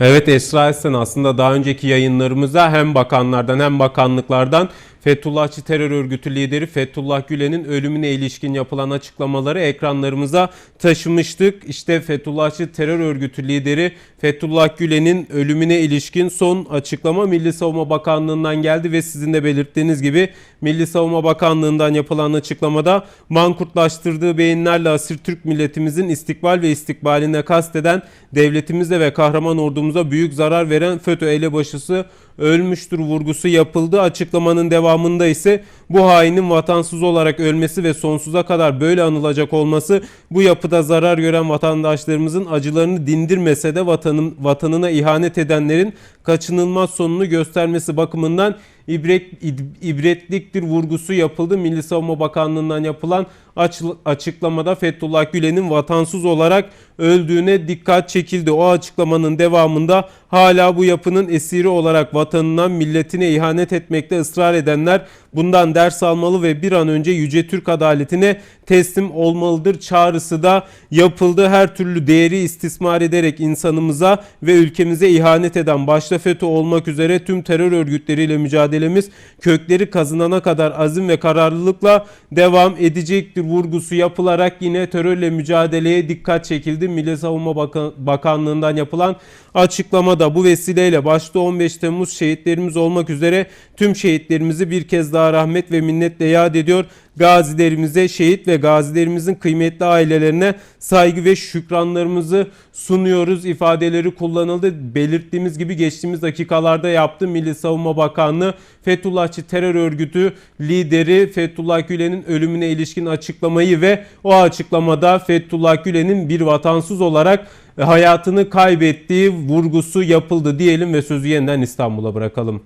Evet Esra Esen aslında daha önceki yayınlarımızda hem bakanlardan hem bakanlıklardan Fethullahçı terör örgütü lideri Fethullah Gülen'in ölümüne ilişkin yapılan açıklamaları ekranlarımıza taşımıştık. İşte Fethullahçı terör örgütü lideri Fethullah Gülen'in ölümüne ilişkin son açıklama Milli Savunma Bakanlığı'ndan geldi ve sizin de belirttiğiniz gibi Milli Savunma Bakanlığı'ndan yapılan açıklamada mankurtlaştırdığı beyinlerle asir Türk milletimizin istikbal ve istikbaline kasteden devletimize ve kahraman ordumuza büyük zarar veren FETÖ elebaşısı ölmüştür vurgusu yapıldı. Açıklamanın devamında ise bu hainin vatansız olarak ölmesi ve sonsuza kadar böyle anılacak olması bu yapıda zarar gören vatandaşlarımızın acılarını dindirmese de vatanın, vatanına ihanet edenlerin kaçınılmaz sonunu göstermesi bakımından ibret, ibretliktir vurgusu yapıldı. Milli Savunma Bakanlığı'ndan yapılan aç- açıklamada Fethullah Gülen'in vatansız olarak öldüğüne dikkat çekildi. O açıklamanın devamında hala bu yapının esiri olarak vatanına, milletine ihanet etmekte ısrar edenler bundan ders almalı ve bir an önce Yüce Türk adaletine teslim olmalıdır çağrısı da yapıldı. Her türlü değeri istismar ederek insanımıza ve ülkemize ihanet eden başta FETÖ olmak üzere tüm terör örgütleriyle mücadelemiz kökleri kazınana kadar azim ve kararlılıkla devam edecektir vurgusu yapılarak yine terörle mücadeleye dikkat çekildi. Milli Savunma Bakan- Bakanlığı'ndan yapılan açıklamada bu vesileyle başta 15 Temmuz şehitlerimiz olmak üzere tüm şehitlerimizi bir kez daha rahmet ve minnetle yad ediyor. Gazilerimize, şehit ve gazilerimizin kıymetli ailelerine saygı ve şükranlarımızı sunuyoruz ifadeleri kullanıldı. Belirttiğimiz gibi geçtiğimiz dakikalarda yaptı Milli Savunma Bakanlığı Fethullahçı terör örgütü lideri Fethullah Gülen'in ölümüne ilişkin açıklamayı ve o açıklamada Fethullah Gülen'in bir vatansız olarak hayatını kaybettiği vurgusu yapıldı diyelim ve sözü yeniden İstanbul'a bırakalım.